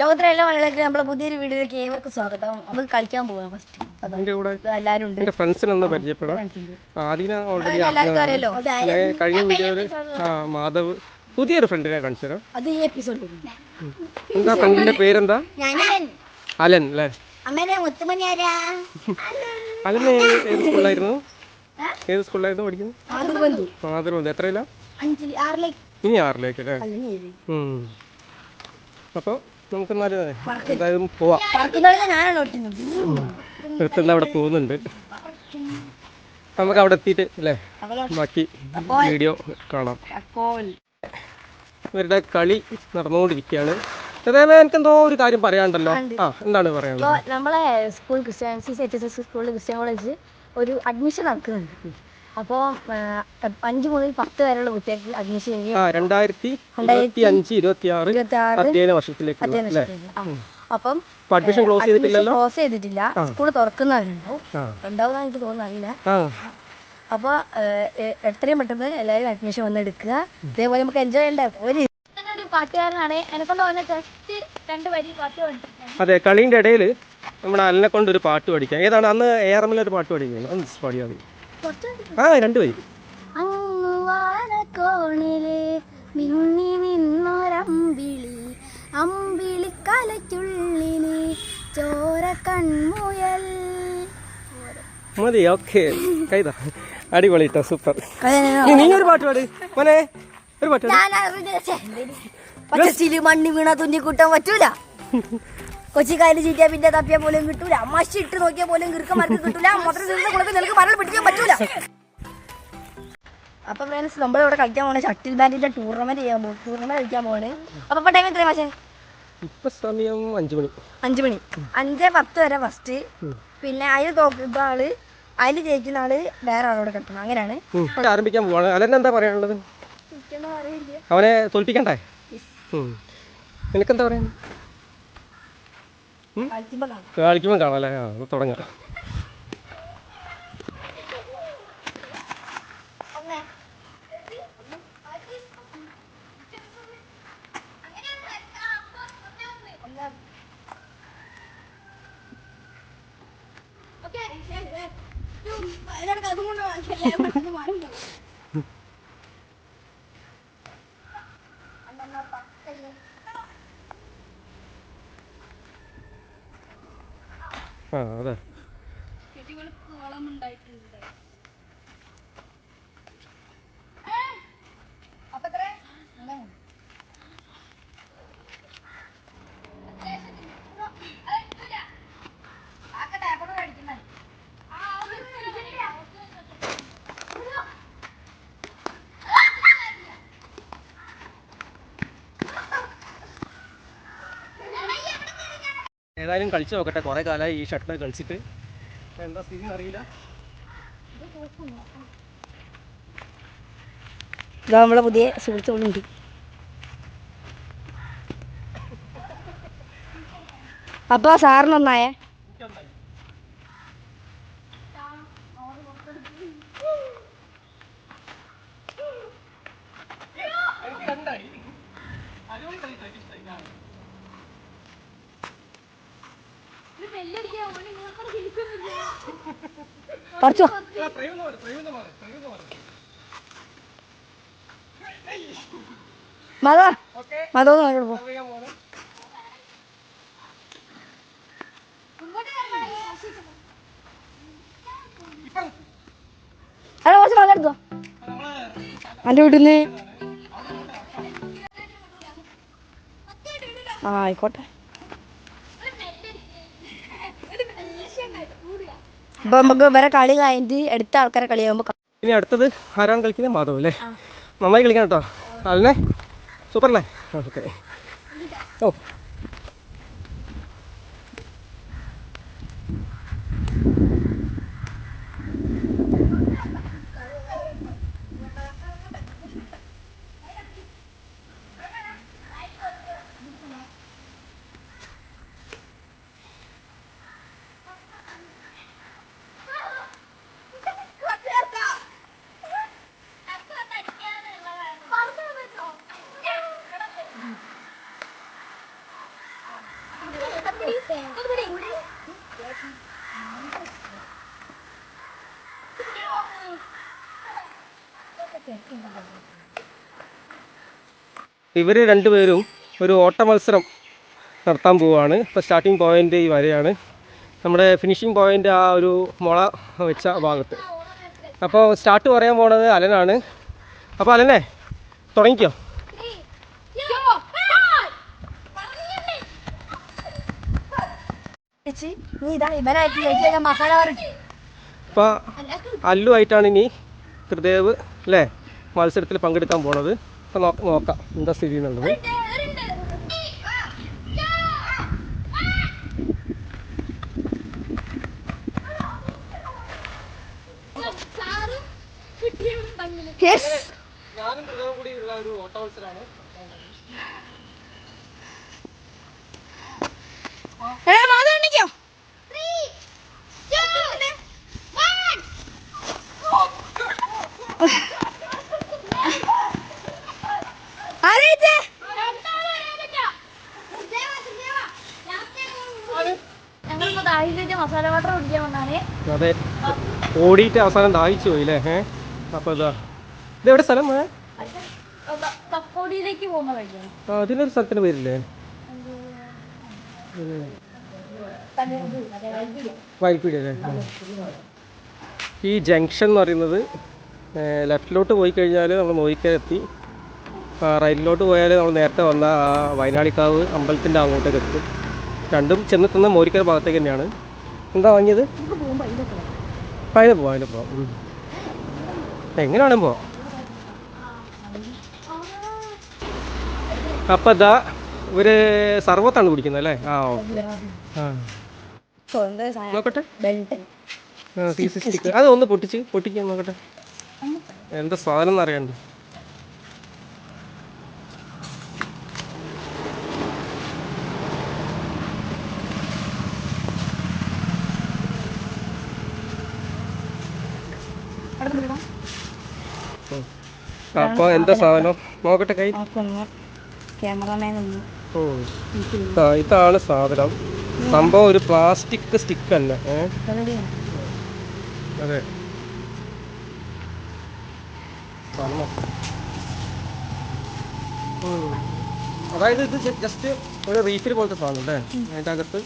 ലോകത്തിലെ എല്ലാ മലയാളികൾക്ക് നമ്മളെ പുതിയൊരു വീഡിയോയിലേക്ക് ഏവർക്കും സ്വാഗതം. നമുക്ക് കളിക്കാൻ പോവാം ഫസ്റ്റ് കൂടെ എല്ലാവരും ഉണ്ട്. എന്റെ ഫ്രണ്ട്സിനെ ഒന്ന് പരിചയപ്പെടാം ഓൾറെഡി എല്ലാവർക്കും അറിയാലോ? കഴിഞ്ഞ വീഡിയോയിൽ മാധവ് പുതിയൊരു ഫ്രണ്ടിനെ കാണിച്ചു തരാം. അത് ഈ എപ്പിസോഡ് എന്താ ഫ്രണ്ടിന്റെ പേരെന്താ? അലൻ. അല്ലേ? അലൻ ഏത് സ്കൂളിലായിരുന്നു? ഏത് സ്കൂളിലായിരുന്നു പഠിക്കുന്നത്? മാതൃബന്ധു. മാതൃബന്ധം. എത്രയില്ല അഞ്ചിൽ ആറിലേക്ക്. ഇനി ആറിലേക്ക് അല്ലേ. അപ്പോൾ നമുക്ക് എന്നാലും എന്തായാലും പോവാം. എടുത്തുന്ന അവിടെ പോകുന്നുണ്ട്. നമുക്ക് അവിടെ എത്തിയിട്ട് അല്ലേ? ബാക്കി വീഡിയോ കാണാം. ഇവരുടെ കളി നടന്നുകൊണ്ടിരിക്കുകയാണ്. എനിക്കെന്തോ ഒരു കാര്യം പറയാണ്ടല്ലോ ആ എന്താണ് പറയാനുള്ളത്? നമ്മളെ സ്കൂൾ എസ് സ്കൂളിൽ ക്രിസ്ത്യൻ കോളേജ് ഒരു അഡ്മിഷൻ നടക്കുന്നുണ്ട്. അപ്പോൾ അഞ്ച് മുതൽ പത്ത് വരെയുള്ള കുട്ടികൾക്ക് അഡ്മിഷൻ ഇനി ആ രണ്ടായിരത്തി ഇരുപത്തി അഞ്ച് ഇരുപത്തി ആറ് അധ്യയന വർഷത്തിലേക്കുള്ള അല്ലേ? അപ്പം അഡ്മിഷൻ ക്ലോസ് ചെയ്തിട്ടില്ലല്ലോ? ക്ലോസ് ചെയ്തിട്ടില്ല. സ്കൂൾ തുറക്കുന്നവരുണ്ടാവും. ഉണ്ടാവും ഉണ്ടാവുന്ന എനിക്ക് തോന്നുന്നില്ല അപ്പൊ അപ്പോൾ എത്രയും പെട്ടെന്ന് എല്ലാവരും അഡ്മിഷൻ വന്ന് എടുക്കുക ഇതേപോലെ നമുക്ക് എൻജോയ് ചെയ്യണ്ടേ ഒരു പാട്ടുകാരനാണ്. ജസ്റ്റ് രണ്ട് വരി പാട്ട് അതെ കളീന്റെ ഇടയിൽ നമ്മുടെ അലിനെ കൊണ്ട് ഒരു പാട്ട് പഠിക്കാം. ഏതാണ്? അന്ന് ഏറമിലൊരു ഒരു പാട്ട് പഠിക്കുന്നത് ഒന്ന് പാടിയാൽ മതി. ആ രണ്ട് വരി വാനക്കോണിലെ മിന്നി നിന്നൊരമ്പിളി അമ്പിളി കലയ്ക്കുള്ളിനെ ചോര കൺമുയൽ മതി ഓക്കെ. കൈതാ അടിപൊളി കേട്ടോ സൂപ്പർ. നീ ഒരു പാട്ട് പാട്. മോനെ ഒരു പാട്ട് പാട്. മണ്ണി വീണ തുന്നി പറ്റൂല. കൊച്ചിക്കായൽ ചീറ്റിയാ പിന്നെ തപ്പിയാൽ പോലും കിട്ടൂല. മഷി ഇട്ട് നോക്കിയാ പോലും കിറുക്കന്മാർക്ക് കിട്ടൂല. മൊത്തം കുളത്തിൽ നിനക്ക് മരൽ പിടിക്കാൻ പറ്റൂല. അപ്പൊ ഫ്രണ്ട്സ് നമ്മളിവിടെ കളിക്കാൻ പോണേ ഷട്ടിൽ ബാൻഡിന്റെ ടൂർണമെന്റ് ചെയ്യാൻ പോകും ടൂർണമെന്റ് കളിക്കാൻ പോണേ അപ്പൊ ഇപ്പൊ ടൈം എത്രയാ പക്ഷേ ഇപ്പൊ സമയം അഞ്ചു മണി. അഞ്ചു മണി. അഞ്ച് പത്ത് വരെ ഫസ്റ്റ് പിന്നെ അതിൽ തോക്കുന്ന ആൾ അതിൽ ജയിക്കുന്ന ആൾ വേറെ ആളോട് കിട്ടണം. അങ്ങനെയാണ്. ആരംഭിക്കാൻ പോവാണ്. അലന്നെ എന്താ പറയാനുള്ളത്? അവനെ തോൽപ്പിക്കണ്ടേ. നിനക്കെന്താ പറയാ കളിക്കുമ്പോ കാണാം. തുടങ്ങാം കാണാം അല്ലേ? ആ ഒന്ന് തുടങ്ങാം. ആ അതെ. ഏതായാലും കളിച്ചു നോക്കട്ടെ. കുറേ കാലമായി ഈ ഷട്ടിൽ കളിച്ചിട്ട്. എന്താ സ്ഥിതി അറിയില്ല. ഇതാ നമ്മളെ പുതിയ സുഹൃത്തുക്കളുണ്ട്. അപ്പൊ സാറിനൊന്നായേ പറിച്ചോ. മത മതോ അങ്ങോട്ട് പോ. അല്ല കുറച്ച് മത എടുത്തോ. അന്റെ വീട്ടിൽ ആ ആയിക്കോട്ടെ. അപ്പൊ നമുക്ക് ഇവരെ കളി കഴിഞ്ഞിട്ട് അടുത്ത ആൾക്കാരെ കളിയാകുമ്പോ ഇനി അടുത്തത് ആരാണ് കളിക്കുന്നത്? മാധവ് അല്ലേ? നന്നായി കളിക്കണം കേട്ടോ. അല്ലേ സൂപ്പർ അല്ലേ ഓക്കെ. ഓ. ഇവർ രണ്ടുപേരും ഒരു ഓട്ട മത്സരം നടത്താൻ പോവുകയാണ് ഇപ്പോൾ സ്റ്റാർട്ടിങ് പോയിന്റ് ഈ വരെയാണ്. നമ്മുടെ ഫിനിഷിംഗ് പോയിന്റ് ആ ഒരു മുള വെച്ച ഭാഗത്ത്. അപ്പോൾ സ്റ്റാർട്ട് പറയാൻ പോണത് അലനാണ്. അപ്പോൾ അലനെ തുടങ്ങിക്കോ. ഇപ്പോൾ അല്ലു ആയിട്ടാണ് ഇനി ത്രിദേവ് അല്ലേ മത്സരത്തിൽ പങ്കെടുക്കാൻ പോണത്. അപ്പോൾ നോക്കാം. എന്താ സ്ഥിതി എന്നുള്ളത്. യെസ് ഞാനും കൂടി ഉള്ള ഒരു ഓട്ട മത്സരമാണ് ഏ ഞങ്ങളിപ്പോ ദാഹിച്ചിട്ട് മസാല വാട്ടർ കുടിക്കാൻ വന്നാണ്. അതെ. ഓടിയിട്ട് അവസാനം ദാഹിച്ചു പോയി അല്ലേ അപ്പൊ ഇതാ. ഇതെവിടെ സ്ഥലം ഏ? കക്കോടിയിലേക്ക് പോകുന്ന വഴിയാണ് ആ, അതിനൊരു സ്ഥലത്തിന് പേരില്ലേ? ആ. ഈ ജംഗ്ഷൻ എന്ന് പറയുന്നത് ലെഫ്റ്റിലോട്ട് പോയി കഴിഞ്ഞാൽ നമ്മൾ മോയിക്കരെത്തി റൈറ്റിലോട്ട് പോയാൽ നമ്മൾ നേരത്തെ വന്ന ആ വയനാടിക്കാവ് അമ്പലത്തിന്റെ അങ്ങോട്ടേക്ക് എത്തും. രണ്ടും ചെന്നെത്തുന്ന മോരിക്കര ഭാഗത്തേക്ക് തന്നെയാണ്. എന്താ വാങ്ങിയത്? അതിന് പോവാം അതിന് പോവാം. എങ്ങനെയാണ് പോവാം. അപ്പം ഇതാ ഒരു സർവത്താണ് കുടിക്കുന്നത് അല്ലേ? ആ ഓക്കെ. ആ. നോക്കട്ടെ. അത് ഒന്ന് പൊട്ടിച്ച് പൊട്ടിക്കാൻ നോക്കട്ടെ. എന്താ സാധനം അറിയണ്ട. അപ്പോൾ എന്താ സാധനം? നോക്കട്ടെ കൈ. ഇതാണ് സാധനം. സംഭവം ഒരു പ്ലാസ്റ്റിക് സ്റ്റിക്ക് അല്ല അതെ. അതായത് ഇത് ജസ്റ്റ് ഒരു റീഫിൽ പോലത്തെ സാധനം അല്ലേ? അതിന്റെ അകത്ത്?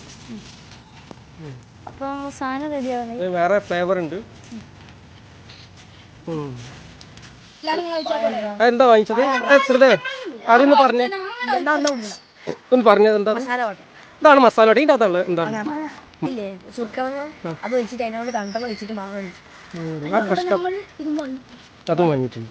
വേറെ ഫ്ലേവർ ഉണ്ട്. എന്താ വാങ്ങിച്ചത്? ശ്രുതേ അതൊന്ന് പറഞ്ഞേ. ഒന്ന് പറഞ്ഞത് എന്താ ഇതാണ് മസാല വട ഇതിന്റെ അകത്തുള്ളത് എന്താണ്? അത് വെച്ചിട്ട് അതിനോട് കണ്ടം വെച്ചിട്ട് അതും വാങ്ങിയിട്ടുണ്ട്.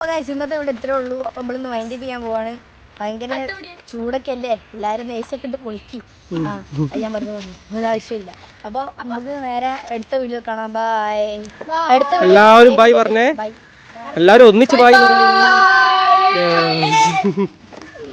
അപ്പൊ guys, ഇന്നത്തെ ഇവിടെ ഇത്രേ ഉള്ളൂ. അപ്പൊ നമ്മളിന്ന് മൈൻഡ് ചെയ്യാൻ പോവാണ്. ഭയങ്കര ചൂടൊക്കെ അല്ലേ എല്ലാരും നെയ്സൊക്കെ ഇട്ട് പൊളിക്കും ആ ഞാൻ പറഞ്ഞു ഒരു ആവശ്യമില്ല അപ്പൊ നമുക്ക് നേരെ അടുത്ത വീഡിയോ കാണാം. ബൈ അടുത്ത എല്ലാവരും ബൈ പറഞ്ഞേ. ബൈ എല്ലാവരും ഒന്നിച്ച് ബൈ പറഞ്ഞു